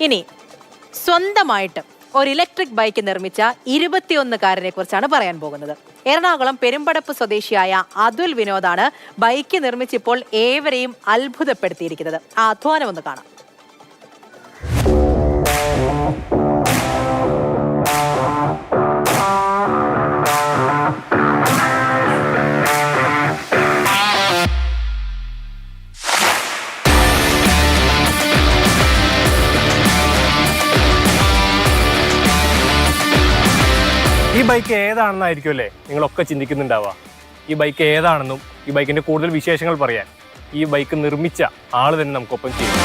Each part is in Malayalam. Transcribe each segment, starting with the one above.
ഇനി സ്വന്തമായിട്ട് ഒരു ഇലക്ട്രിക് ബൈക്ക് നിർമ്മിച്ച ഇരുപത്തിയൊന്നുകാരനെ കുറിച്ചാണ് പറയാൻ പോകുന്നത്. എറണാകുളം പെരുമ്പടപ്പ് സ്വദേശിയായ അതുൽ വിനോദാണ് ബൈക്ക് നിർമ്മിച്ചിപ്പോൾ ഏവരെയും അത്ഭുതപ്പെടുത്തിയിരിക്കുന്നത്. ആ അധ്വാനം ഒന്ന് കാണാം. ബൈക്ക് ഏതാണെന്നായിരിക്കും അല്ലേ? നിങ്ങളൊക്കെ ചിന്തിക്കുന്നുണ്ടാവുക. ഈ ബൈക്ക് ഏതാണെന്നും ഈ ബൈക്കിന്റെ കൂടുതൽ വിശേഷങ്ങൾ പറയാൻ ഈ ബൈക്ക് നിർമ്മിച്ച ആൾ തന്നെ നമുക്കൊപ്പം ചെയ്യും.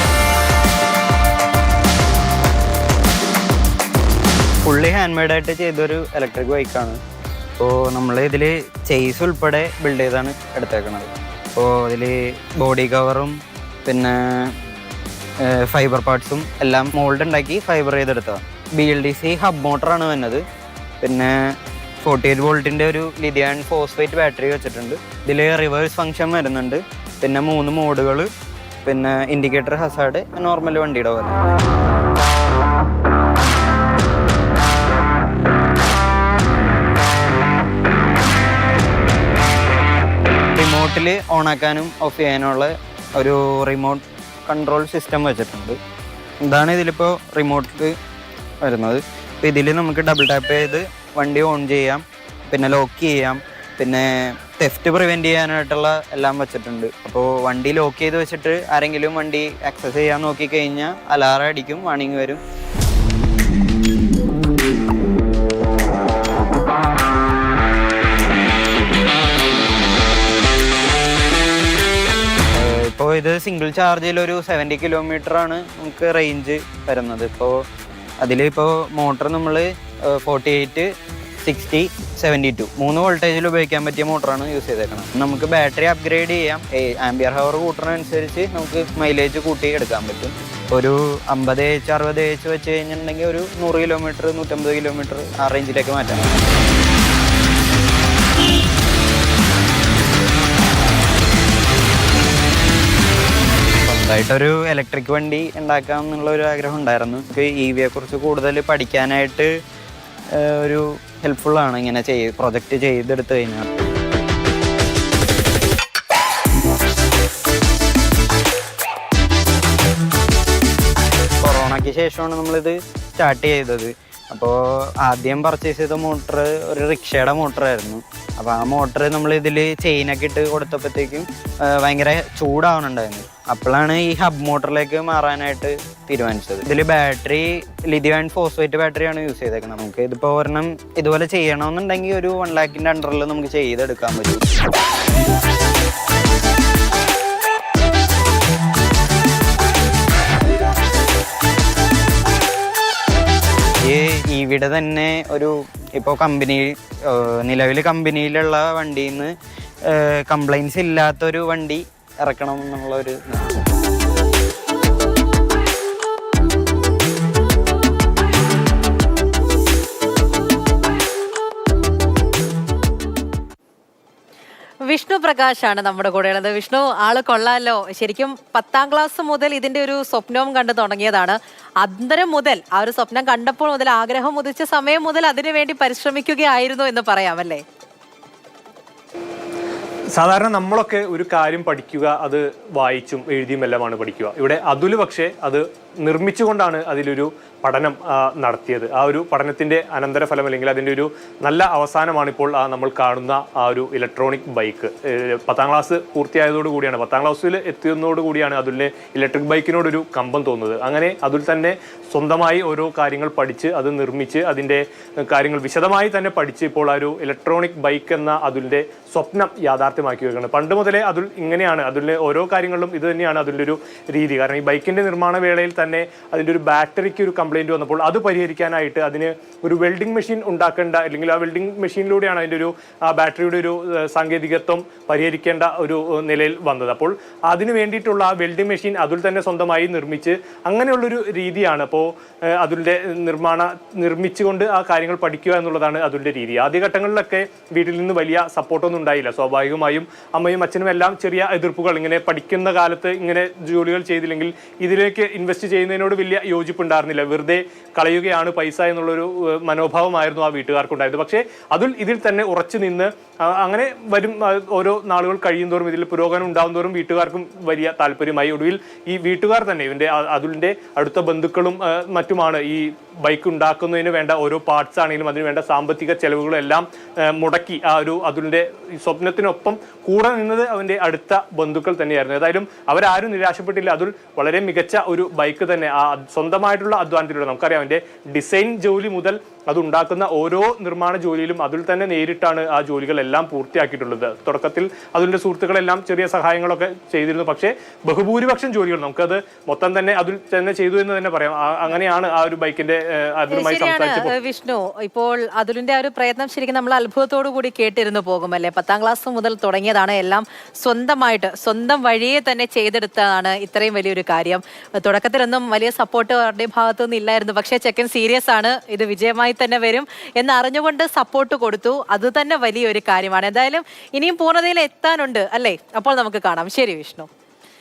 ഫുള്ളി ഹാൻഡ് മെയ്ഡ് ആയിട്ട് ചെയ്തൊരു ഇലക്ട്രിക് ബൈക്കാണ് അപ്പോൾ നമ്മൾ ഇതിൽ ചെയ്സ് ഉൾപ്പെടെ ബിൽഡ് ചെയ്താണ് എടുത്തേക്കുന്നത് അപ്പോൾ ഇതിൽ ബോഡി കവറും പിന്നെ ഫൈബർ പാർട്സും എല്ലാം മോൾഡ് ഉണ്ടാക്കി ഫൈബർ ചെയ്തെടുത്തതാണ്. B L D C hub മോട്ടറാണ് വന്നത്. പിന്നെ ഫോർട്ടി എയ്റ്റ് വോൾട്ടിന്റെ ഒരു ലിഥിയാൻ ഫോസ്ഫേറ്റ് ബാറ്ററി വെച്ചിട്ടുണ്ട്. ഇതിൽ റിവേഴ്സ് ഫംഗ്ഷൻ വരുന്നുണ്ട്. പിന്നെ മൂന്ന് മോഡുകൾ പിന്നെ ഇൻഡിക്കേറ്റർ ഹസാഡ് നോർമൽ വണ്ടിയുടെ പോലെ. റിമോട്ടിൽ ഓണാക്കാനും ഓഫ് ചെയ്യാനുള്ള ഒരു റിമോട്ട് കൺട്രോൾ സിസ്റ്റം വെച്ചിട്ടുണ്ട്. ഇതാണ് ഇതിലിപ്പോൾ റിമോട്ടിൽ വരുന്നത്. അപ്പോൾ ഇതിൽ നമുക്ക് ഡബിൾ ടാപ്പ് ചെയ്ത് വണ്ടി ഓൺ ചെയ്യാം പിന്നെ ലോക്ക് ചെയ്യാം പിന്നെ തെഫ്റ്റ് പ്രിവെന്റ് ചെയ്യാനായിട്ടുള്ള എല്ലാം വെച്ചിട്ടുണ്ട്. അപ്പോൾ വണ്ടി ലോക്ക് ചെയ്ത് വെച്ചിട്ട് ആരെങ്കിലും വണ്ടി ആക്സസ് ചെയ്യാൻ നോക്കി കഴിഞ്ഞാൽ അലാറം അടിക്കും വാണിംഗ് വരും. ഇപ്പോൾ ഇത് സിംഗിൾ ചാർജിൽ ഒരു സെവന്റി കിലോമീറ്റർ ആണ് നമുക്ക് റേഞ്ച് വരുന്നത്. ഇപ്പോൾ അതിലിപ്പോൾ മോട്ടർ നമ്മൾ forty eight sixty seventy two മൂന്ന് വോൾട്ടേജിൽ ഉപയോഗിക്കാൻ പറ്റിയ മോട്ടറാണ് യൂസ് ചെയ്തേക്കുന്നത് നമുക്ക് ബാറ്ററി അപ്ഗ്രേഡ് ചെയ്യാം. ആംബിയർ ഹവർ കൂട്ടുന്നതനുസരിച്ച് നമുക്ക് മൈലേജ് കൂട്ടി എടുക്കാൻ പറ്റും. ഒരു അമ്പത് എച്ച് അറുപത് എച്ച് വെച്ച് കഴിഞ്ഞിട്ടുണ്ടെങ്കിൽ ഒരു നൂറ് കിലോമീറ്റർ നൂറ്റമ്പത് കിലോമീറ്റർ ആ റേഞ്ചിലേക്ക് മാറ്റാം. സ്വന്തമായിട്ടൊരു ഇലക്ട്രിക് വണ്ടി ഉണ്ടാക്കാം എന്നുള്ള ഒരു ആഗ്രഹം ഉണ്ടായിരുന്നു. എനിക്ക് ഇ വിയെ കുറിച്ച് കൂടുതൽ പഠിക്കാനായിട്ട് ഒരു ഹെൽപ്ഫുള്ളാണ് ഇങ്ങനെ ചെയ് പ്രൊജക്റ്റ് ചെയ്തെടുത്തു കഴിഞ്ഞാൽ. കൊറോണയ്ക്ക് ശേഷമാണ് നമ്മളിത് സ്റ്റാർട്ട് ചെയ്തത്. അപ്പോൾ ആദ്യം പർച്ചേസ് ചെയ്ത മോട്ടർ ഒരു റിക്ഷയുടെ മോട്ടറായിരുന്നു അപ്പോൾ ആ മോട്ടർ നമ്മൾ ഇതിൽ ചെയിനൊക്കെ ഇട്ട് കൊടുത്തപ്പോഴത്തേക്കും ഭയങ്കര ചൂടാവുന്നുണ്ടായിരുന്നു അപ്പോഴാണ് ഈ ഹബ് മോട്ടറിലേക്ക് മാറാനായിട്ട് തീരുമാനിച്ചത്. ഇതിൽ ബാറ്ററി ലിഥിയം ആൻഡ് ഫോസ്ഫേറ്റ് ബാറ്ററിയാണ് യൂസ് ചെയ്തേക്കുന്നത് നമുക്ക് ഇതിപ്പോൾ ഒരെണ്ണം ഇതുപോലെ ചെയ്യണമെന്നുണ്ടെങ്കിൽ ഒരു വൺ ലാക്കിന്റെ അണ്ടറിൽ നമുക്ക് ചെയ്തെടുക്കാൻ പറ്റും. ഇവിടെ തന്നെ ഒരു ഇപ്പോൾ കമ്പനി നിലവിൽ കമ്പനിയിലുള്ള വണ്ടിയിൽ നിന്ന് കംപ്ലൈൻസ് ഇല്ലാത്തൊരു വണ്ടി ഇറക്കണം എന്നുള്ള ഒരു പ്രകാശാണ് നമ്മുടെ കൂടെ ഉള്ളത്. വിഷ്ണു ആൾ കൊള്ളാലോ. ശരിക്കും പത്താം ക്ലാസ് മുതൽ ഇതിന്റെ ഒരു സ്വപ്നവും കണ്ടു തുടങ്ങിയതാണ്. അന്തരം മുതൽ ആ ഒരു സ്വപ്നം കണ്ടപ്പോൾ മുതൽ ആഗ്രഹം ഉദിച്ച സമയം മുതൽ അതിനു വേണ്ടി പരിശ്രമിക്കുകയായിരുന്നു എന്ന് പറയാമല്ലേ? സാധാരണ നമ്മളൊക്കെ ഒരു കാര്യം പഠിക്കുക അത് വായിച്ചും എഴുതിയും എല്ലാമാണ് പഠിക്കുക. ഇവിടെ അതുൽ പക്ഷേ അത് നിർമ്മിച്ചുകൊണ്ടാണ് അതിലൊരു പഠനം നടത്തിയത്. ആ ഒരു പഠനത്തിന്റെ അനന്തരഫലം അല്ലെങ്കിൽ അതിന്റെ ഒരു നല്ല അവസാനമാണ് ഇപ്പോൾ നമ്മൾ കാണുന്ന ആ ഒരു ഇലക്ട്രോണിക് ബൈക്ക് പത്താം ക്ലാസ് പൂർത്തിയായതോടു കൂടിയാണ് പത്താം ക്ലാസ്സിൽ എത്തിയതോടു കൂടിയാണ് അതുലിനെ ഇലക്ട്രിക് ബൈക്കിനോടൊരു കമ്പം തോന്നുന്നത്. അങ്ങനെ അതിൽ തന്നെ സ്വന്തമായി ഓരോ കാര്യങ്ങൾ പഠിച്ച് അത് നിർമ്മിച്ച് അതിന്റെ കാര്യങ്ങൾ വിശദമായി തന്നെ പഠിച്ച് ഇപ്പോൾ ആ ഒരു ഇലക്ട്രോണിക് ബൈക്ക് എന്ന അതിന്റെ സ്വപ്നം യാഥാർത്ഥ്യമാക്കി വെക്കുകയാണ്. പണ്ട് മുതലേ അതുൽ ഇങ്ങനെയാണ് അതിലെ ഓരോ കാര്യങ്ങളിലും ഇത് തന്നെയാണ് അതിന്റെ ഒരു രീതി. കാരണം ഈ ബൈക്കിന്റെ നിർമ്മാണ വേളയിൽ തന്നെ അതിന്റെ ഒരു ബാറ്ററിക്ക് ഒരു കംപ്ലൈന്റ് വന്നപ്പോൾ അത് പരിഹരിക്കാനായിട്ട് അതിന് ഒരു വെൽഡിംഗ് മെഷീൻ ഉണ്ടാക്കേണ്ട അല്ലെങ്കിൽ ആ വെൽഡിംഗ് മെഷീനിലൂടെയാണ് അതിന്റെ ഒരു ബാറ്ററിയുടെ ഒരു സാങ്കേതികത്വം പരിഹരിക്കേണ്ട ഒരു നിലയിൽ വന്നത്. അപ്പോൾ അതിന് വേണ്ടിയിട്ടുള്ള ആ വെൽഡിംഗ് മെഷീൻ അതിൽ തന്നെ സ്വന്തമായി നിർമ്മിച്ച് അങ്ങനെയുള്ളൊരു രീതിയാണ് അപ്പോൾ അതിന്റെ നിർമ്മാണ നിർമ്മിച്ചുകൊണ്ട് ആ കാര്യങ്ങൾ പഠിക്കുക എന്നുള്ളതാണ് അതിന്റെ രീതി. ആദ്യഘട്ടങ്ങളിലൊക്കെ വീട്ടിൽ നിന്ന് വലിയ സപ്പോർട്ടൊന്നും ഉണ്ടായില്ല. സ്വാഭാവികമായും അമ്മയും അച്ഛനും എല്ലാം ചെറിയ എതിർപ്പുകൾ ഇങ്ങനെ പഠിക്കുന്ന കാലത്ത് ഇങ്ങനെ ജോലികൾ ചെയ്തില്ലെങ്കിൽ ഇതിലേക്ക് ഇൻവെസ്റ്റ് ചെയ്യുന്നതിനോട് വലിയ യോജിപ്പുണ്ടായിരുന്നില്ല. വെറുതെ കളയുകയാണ് പൈസ എന്നുള്ളൊരു മനോഭാവമായിരുന്നു ആ വീട്ടുകാർക്കുണ്ടായത് പക്ഷേ അതിൽ ഇതിൽ തന്നെ ഉറച്ചു നിന്ന് അങ്ങനെ വരും ഓരോ നാളുകൾ കഴിയുന്തോറും ഇതിൽ പുരോഗമനം ഉണ്ടാകുന്നതോറും തോറും വീട്ടുകാർക്കും വലിയ താല്പര്യമായി. ഒടുവിൽ ഈ വീട്ടുകാർ തന്നെ ഇവന്റെ അതിന്റെ അടുത്ത ബന്ധുക്കളും മറ്റുമാണ് ഈ ബൈക്ക് ഉണ്ടാക്കുന്നതിന് വേണ്ട ഓരോ പാർട്സ് ആണെങ്കിലും അതിന് വേണ്ട സാമ്പത്തിക ചെലവുകളും എല്ലാം മുടക്കി ആ ഒരു അതിന്റെ സ്വപ്നത്തിനൊപ്പം കൂടെ നിന്നത് അവന്റെ അടുത്ത ബന്ധുക്കൾ തന്നെയായിരുന്നു. ഏതായാലും അവരാരും നിരാശപ്പെട്ടില്ല. അതുൽ വളരെ മികച്ച ഒരു ബൈക്ക് തന്നെ ആ സ്വന്തമായിട്ടുള്ള അധ്വാനത്തിലൂടെ നമുക്കറിയാം. അതിന്റെ ഡിസൈൻ ജോലി മുതൽ അതുണ്ടാക്കുന്ന ഓരോ നിർമ്മാണ ജോലിയിലും അതിൽ തന്നെ നേരിട്ടാണ് ആ ജോലികളെല്ലാം പൂർത്തിയാക്കിയിട്ടുള്ളത്. തുടക്കത്തിൽ അതിന്റെ സുഹൃത്തുക്കളെല്ലാം ചെറിയ സഹായങ്ങളൊക്കെ ചെയ്തിരുന്നു. പക്ഷേ ബഹുഭൂരിപക്ഷം ജോലികൾ നമുക്കത് മൊത്തം തന്നെ അതിൽ തന്നെ ചെയ്തു എന്ന് തന്നെ പറയാം. അങ്ങനെയാണ് ആ ഒരു ബൈക്കിന്റെ വിഷ്ണു. ഇപ്പോൾ അതിലിന്റെ ആ ഒരു പ്രയത്നം ശരിക്കും നമ്മൾ അത്ഭുതത്തോടു കൂടി കേട്ടിരുന്നു പോകുമല്ലേ? പത്താം ക്ലാസ് മുതൽ തുടങ്ങിയതാണ് എല്ലാം സ്വന്തമായിട്ട് സ്വന്തം വഴിയെ തന്നെ ചെയ്തെടുത്തതാണ് ഇത്രയും വലിയൊരു കാര്യം. തുടക്കത്തിലൊന്നും വലിയ സപ്പോർട്ട് അവരുടെയും ഭാഗത്തു നിന്ന് ഇല്ലായിരുന്നു. പക്ഷേ ചെക്കൻ സീരിയസ് ആണ്. ഇത് വിജയമായി തന്നെ വരും എന്ന് അറിഞ്ഞുകൊണ്ട് സപ്പോർട്ട് കൊടുത്തു. അത് തന്നെ വലിയൊരു കാര്യമാണ്. എന്തായാലും ഇനിയും പൂർണതയിൽ എത്താനുണ്ട് അല്ലേ? അപ്പോൾ നമുക്ക് കാണാം. ശരി വിഷ്ണു.